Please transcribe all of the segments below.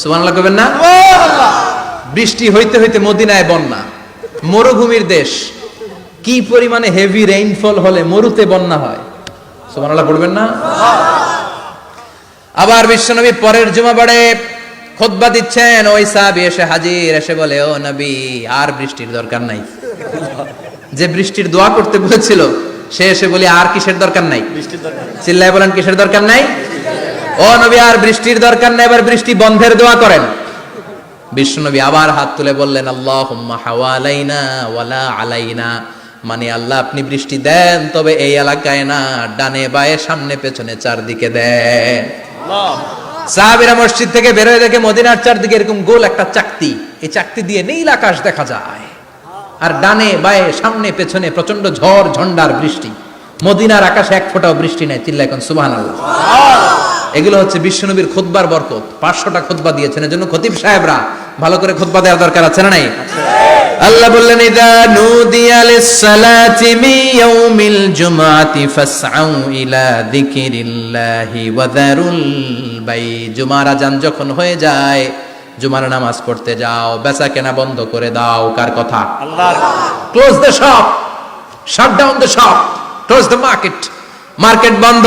সুবহানাল্লাহ কবেন না? বৃষ্টি হইতে হইতে মদিনায় বন্যা মরুভূমির দেশ। কি পরিমাণে হেভি রেইনফল হলে মরুতে বন্যা হয়? সুবহানাল্লাহ পড়বেন না? আবার বিশ্বনবী পরের জুমাবারে খুতবা দিচ্ছেন ওই সাহাবী এসে হাজির এসে বলে ও নবী আর বৃষ্টির দরকার নাই। যে বৃষ্টির দোয়া করতে বলেছিল সে এসে বলি আর কিসের দরকার নাই। চিল্লায় বলেন কিসের দরকার নাই? ও নবী আর বৃষ্টির দরকার নাই এবার বৃষ্টি বন্ধের দোয়া করেন। বিশ্বনবী আবার হাত তুলে বললেন আল্লাহ হাওয়ালাইনা ওয়ালা আলাইনা। মানে আল্লাহ আপনি বৃষ্টি দেন তবে এই এলাকায় না ডানে বায়ে সামনে পেছনে চারদিকে দেন। সাহাবিরা মসজিদ থেকে বেরোয় দেখে মদিনার চারদিকে এরকম গোল একটা চাকতি। এই চাকতি দিয়ে নীল আকাশ দেখা যায়। আর ডানে বায়ে সামনে পেছনে প্রচণ্ড ঝড় ঝন্ডার বৃষ্টি। মদিনার আকাশে এক ফোঁটাও বৃষ্টি নেই চিল্লা এখন সুবাহ এগুলো হচ্ছে বিশ্বনবীর খুতবার বরকত। পাঁচশোটা খুতবা দিয়েছেন এজন্য খতিব সাহেবরা ভালো করে খুতবা দেওয়ার দরকার আছে না নাই? আল্লাহ বললেন ইদা নুদিয়া লিসসালাতি মি ইয়াউমিল জুমআতি ফাসআউ ইলা যিকিরিল্লাহি ওয়া যারুল বাই জুমার আজান যখন হয়ে যায় জুমার নামাজ পড়তে যাও বেচা কেনা বন্ধ করে দাও কার কথা? আল্লাহ। Close the shop shut down the shop close the market market বন্ধ।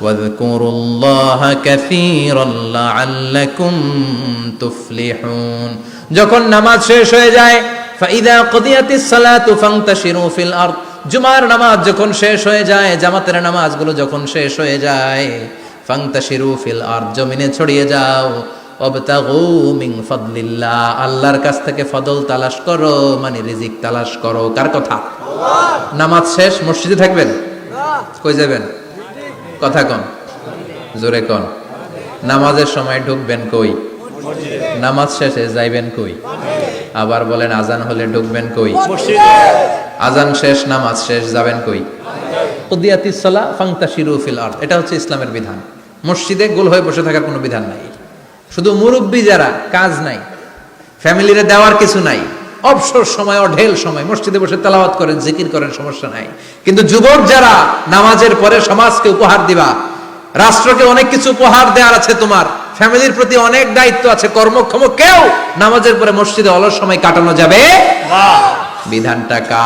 واذكروا الله كثيرا لعلكم تفلحون যখন নামাজ শেষ হয়ে যায় ফাইদা কুদিয়াতিস সালাতু ফান্তাশিরু ফিল আরদ জুমার নামাজ যখন শেষ হয়ে যায় জামাতের নামাজগুলো যখন শেষ হয়ে যায় ফান্তাশিরু ফিল আরদ জমিনে ছড়িয়ে যাও অবতাগু মিন ফাদলিল্লাহ আল্লাহর কাছ থেকে ফদল তালাশ করো মানে রিজিক তালাশ করো কার কথা নামাজ শেষ মসজিদে থাকবেন কই যাবেন কথা কন। জোরে কন। নামাজের সময় ঢুকবেন কই? নামাজ শেষে যাইবেন কই? আবার বলেন, আজান হলে ঢুকবেন কই? আজান শেষ, নামাজ শেষ, যাবেন কই? উদিয়াতিস সালা ফাংতাশিরু ফিল আরদ। এটা হচ্ছে ইসলামের বিধান। মসজিদে গোল হয়ে বসে থাকার কোনো বিধান নাই। শুধু মুরব্বী যারা, কাজ নাই। ফ্যামিলিরে দেওয়ার কিছু নাই। অবসর সময় অঢেল সময়। মসজিদে বসে তেলাওয়াত করেন জিকির করেন সমস্যা নাই। কিন্তু যুবক যারা নামাজের পরে সমাজকে উপহার দিবা রাষ্ট্রকে অনেক কিছু উপহার দেওয়ার আছে তোমার ফ্যামিলির প্রতি অনেক দায়িত্ব আছে কর্মক্ষম কেউ নামাজের পরে মসজিদে অলস সময় কাটানো যাবে বিধানটা কা